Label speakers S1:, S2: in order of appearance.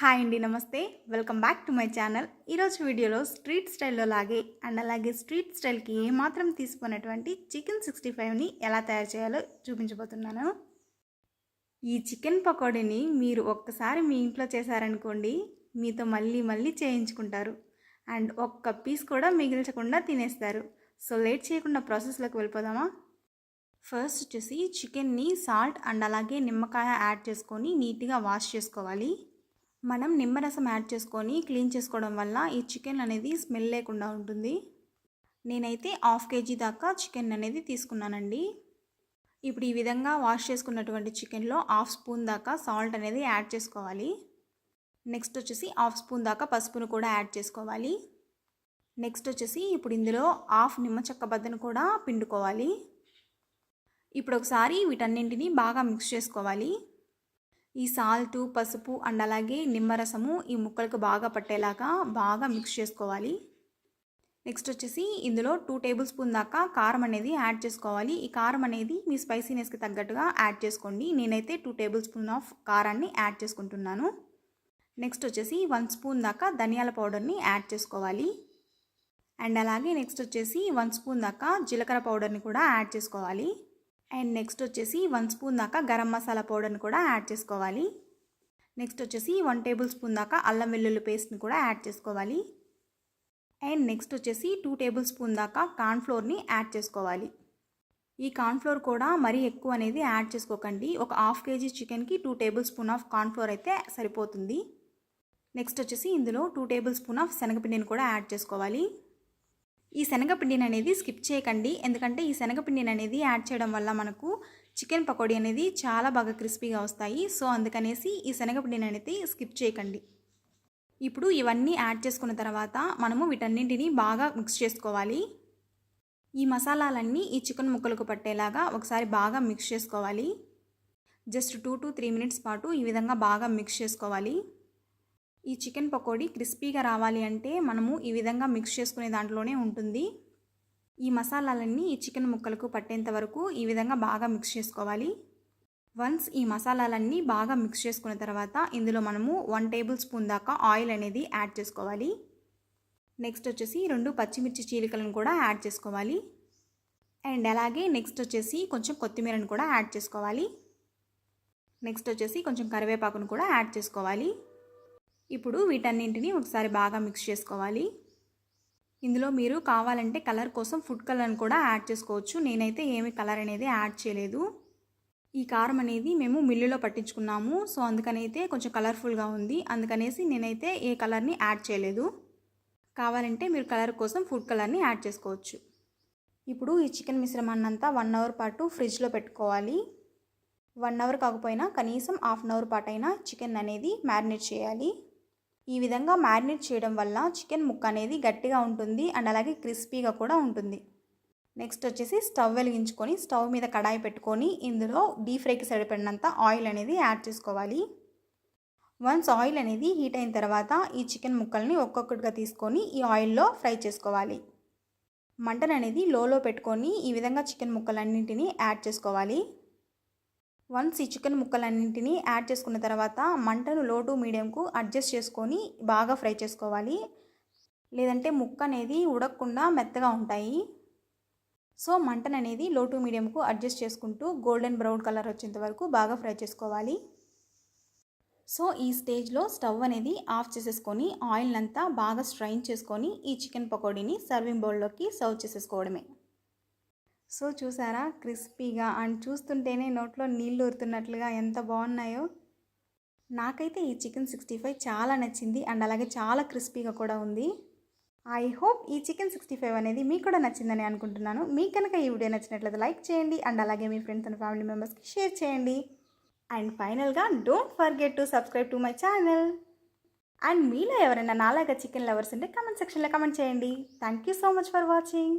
S1: Hi అండి నమస్తే. Welcome back to my channel. ఈరోజు వీడియోలో స్ట్రీట్ స్టైల్లో లాగే అండ్ అలాగే స్ట్రీట్ స్టైల్కి ఏమాత్రం తీసుకున్నటువంటి చికెన్ సిక్స్టీ ఫైవ్ని ఎలా తయారు చేయాలో చూపించబోతున్నాను. ఈ చికెన్ పకోడీని మీరు ఒక్కసారి మీ ఇంట్లో చేశారనుకోండి మీతో మళ్ళీ మళ్ళీ చేయించుకుంటారు. అండ్ ఒక్క పీస్ కూడా మిగిల్చకుండా తినేస్తారు. సో లేట్ చేయకుండా ప్రాసెస్లోకి వెళ్ళిపోదామా? ఫస్ట్ వచ్చేసి చికెన్ని సాల్ట్ అండ్ అలాగే నిమ్మకాయ యాడ్ చేసుకొని నీట్గా వాష్ చేసుకోవాలి. మనం నిమ్మరసం యాడ్ చేసుకొని క్లీన్ చేసుకోవడం వల్ల ఈ చికెన్ అనేది స్మెల్ లేకుండా ఉంటుంది. నేనైతే హాఫ్ కేజీ దాకా చికెన్ అనేది తీసుకున్నానండి. ఇప్పుడు ఈ విధంగా వాష్ చేసుకున్నటువంటి చికెన్లో హాఫ్ స్పూన్ దాకా సాల్ట్ అనేది యాడ్ చేసుకోవాలి. నెక్స్ట్ వచ్చేసి హాఫ్ స్పూన్ దాకా పసుపును కూడా యాడ్ చేసుకోవాలి. నెక్స్ట్ వచ్చేసి ఇప్పుడు ఇందులో హాఫ్ నిమ్మ చెక్క బద్దను కూడా పిండుకోవాలి. ఇప్పుడు ఒకసారి వీటన్నింటినీ బాగా మిక్స్ చేసుకోవాలి. ఈ సాల్టు పసుపు అండ్ అలాగే నిమ్మరసము ఈ ముక్కలకు బాగా పట్టేలాగా బాగా మిక్స్ చేసుకోవాలి. నెక్స్ట్ వచ్చేసి ఇందులో టూ టేబుల్ స్పూన్ దాకా కారం అనేది యాడ్ చేసుకోవాలి. ఈ కారం అనేది మీ స్పైసీనెస్కి తగ్గట్టుగా యాడ్ చేసుకోండి. నేనైతే టూ టేబుల్ స్పూన్ ఆఫ్ కారాన్ని యాడ్ చేసుకుంటున్నాను. నెక్స్ట్ వచ్చేసి వన్ స్పూన్ దాకా ధనియాల పౌడర్ని యాడ్ చేసుకోవాలి. అండ్ అలాగే నెక్స్ట్ వచ్చేసి వన్ స్పూన్ దాకా జీలకర్ర పౌడర్ని కూడా యాడ్ చేసుకోవాలి. అండ్ నెక్స్ట్ వచ్చేసి వన్ స్పూన్ దాకా గరం మసాలా పౌడర్ని కూడా యాడ్ చేసుకోవాలి. నెక్స్ట్ వచ్చేసి వన్ టేబుల్ స్పూన్ దాకా అల్లం వెల్లుల్లి పేస్ట్ని కూడా యాడ్ చేసుకోవాలి. అండ్ నెక్స్ట్ వచ్చేసి టూ టేబుల్ స్పూన్ దాకా కార్న్ఫ్లోర్ని యాడ్ చేసుకోవాలి. ఈ కార్న్ఫ్లోర్ కూడా మరీ ఎక్కువ అనేది యాడ్ చేసుకోకండి. ఒక హాఫ్ కేజీ చికెన్కి two table spoon of cornflour అయితే సరిపోతుంది. నెక్స్ట్ వచ్చేసి ఇందులో టూ టేబుల్ స్పూన్ ఆఫ్ శనగపిండిని కూడా యాడ్ చేసుకోవాలి. ఈ శనగపిండిని అనేది స్కిప్ చేయకండి. ఎందుకంటే ఈ శనగపిండిని అనేది యాడ్ చేయడం వల్ల మనకు చికెన్ పకోడీ అనేది చాలా బాగా క్రిస్పీగా వస్తాయి. సో అందుకనేసి ఈ శనగపిండిని అనేది స్కిప్ చేయకండి. ఇప్పుడు ఇవన్నీ యాడ్ చేసుకున్న తర్వాత మనము వీటన్నింటినీ బాగా మిక్స్ చేసుకోవాలి. ఈ మసాలాలన్నీ ఈ చికెన్ ముక్కలకు పట్టేలాగా ఒకసారి బాగా మిక్స్ చేసుకోవాలి. Just two to three minutes పాటు ఈ విధంగా బాగా మిక్స్ చేసుకోవాలి. ఈ చికెన్ పకోడీ క్రిస్పీగా రావాలి అంటే మనము ఈ విధంగా మిక్స్ చేసుకునే దాంట్లోనే ఉంటుంది. ఈ మసాలాలన్నీ ఈ చికెన్ ముక్కలకు పట్టేంత వరకు ఈ విధంగా బాగా మిక్స్ చేసుకోవాలి. వన్స్ ఈ మసాలాలన్నీ బాగా మిక్స్ చేసుకున్న తర్వాత ఇందులో మనము వన్ టేబుల్ స్పూన్ దాకా ఆయిల్ అనేది యాడ్ చేసుకోవాలి. నెక్స్ట్ వచ్చేసి రెండు పచ్చిమిర్చి చీలికలను కూడా యాడ్ చేసుకోవాలి. అండ్ అలాగే నెక్స్ట్ వచ్చేసి కొంచెం కొత్తిమీరను కూడా యాడ్ చేసుకోవాలి. నెక్స్ట్ వచ్చేసి కొంచెం కరివేపాకును కూడా యాడ్ చేసుకోవాలి. ఇప్పుడు వీటన్నింటినీ ఒకసారి బాగా మిక్స్ చేసుకోవాలి. ఇందులో మీరు కావాలంటే కలర్ కోసం ఫుడ్ కలర్ని కూడా యాడ్ చేసుకోవచ్చు. నేనైతే ఏమి కలర్ అనేది యాడ్ చేయలేదు. ఈ కారం అనేది మేము మిల్లులో పట్టించుకున్నాము. సో అందుకనైతే కొంచెం కలర్ఫుల్గా ఉంది. అందుకనేసి నేనైతే ఏ కలర్ని యాడ్ చేయలేదు. కావాలంటే మీరు కలర్ కోసం ఫుడ్ కలర్ని యాడ్ చేసుకోవచ్చు. ఇప్పుడు ఈ చికెన్ మిశ్రమాన్ని అంతా వన్ అవర్ పాటు ఫ్రిడ్జ్లో పెట్టుకోవాలి. వన్ అవర్ కాకపోయినా కనీసం హాఫ్ అన్ అవర్ పాటు అయినా చికెన్ అనేది మ్యారినేట్ చేయాలి. ఈ విధంగా మ్యారినేట్ చేయడం వల్ల చికెన్ ముక్క అనేది గట్టిగా ఉంటుంది అండ్ అలాగే క్రిస్పీగా కూడా ఉంటుంది. నెక్స్ట్ వచ్చేసి స్టవ్ వెలిగించుకొని స్టవ్ మీద కడాయి పెట్టుకొని ఇందులో డీప్ ఫ్రైకి సరిపడినంత ఆయిల్ అనేది యాడ్ చేసుకోవాలి. వన్స్ ఆయిల్ అనేది హీట్ అయిన తర్వాత ఈ చికెన్ ముక్కల్ని ఒక్కొక్కటిగా తీసుకొని ఈ ఆయిల్లో ఫ్రై చేసుకోవాలి. మంటను అనేది లోలో పెట్టుకొని ఈ విధంగా చికెన్ ముక్కలన్నింటినీ యాడ్ చేసుకోవాలి. వన్స్ ఈ చికెన్ ముక్కలన్నింటినీ యాడ్ చేసుకున్న తర్వాత మంటను లో టు మీడియంకు అడ్జస్ట్ చేసుకొని బాగా ఫ్రై చేసుకోవాలి. లేదంటే ముక్క అనేది ఉడకకుండా మెత్తగా ఉంటాయి. సో మంటను అనేది లో టు మీడియంకు అడ్జస్ట్ చేసుకుంటూ గోల్డెన్ బ్రౌన్ కలర్ వచ్చేంత వరకు బాగా ఫ్రై చేసుకోవాలి. సో ఈ స్టేజ్లో స్టవ్ అనేది ఆఫ్ చేసేసుకొని ఆయిల్ అంతా బాగా స్ట్రైన్ చేసుకొని ఈ చికెన్ పకోడీని సర్వింగ్ బౌల్లోకి సర్వ్ చేసేసుకోవడమే. సో చూసారా? క్రిస్పీగా అండ్ చూస్తుంటేనే నోట్లో నీళ్ళు ఊరుతున్నట్లుగా ఎంత బాగున్నాయో. నాకైతే ఈ చికెన్ సిక్స్టీ ఫైవ్ చాలా నచ్చింది అండ్ అలాగే చాలా క్రిస్పీగా కూడా ఉంది. ఐ హోప్ ఈ చికెన్ సిక్స్టీ ఫైవ్ అనేది మీకు కూడా నచ్చిందని అనుకుంటున్నాను. మీకు కనుక ఈ వీడియో నచ్చినట్లయితే లైక్ చేయండి అండ్ అలాగే మీ ఫ్రెండ్స్ అండ్ ఫ్యామిలీ మెంబర్స్కి షేర్ చేయండి. అండ్ ఫైనల్గా don't forget to subscribe to my channel. And మీలో ఎవరైనా నాలాగా చికెన్ లవర్స్ ఉంటే కమెంట్ సెక్షన్లో కమెంట్ చేయండి. Thank you so much for watching.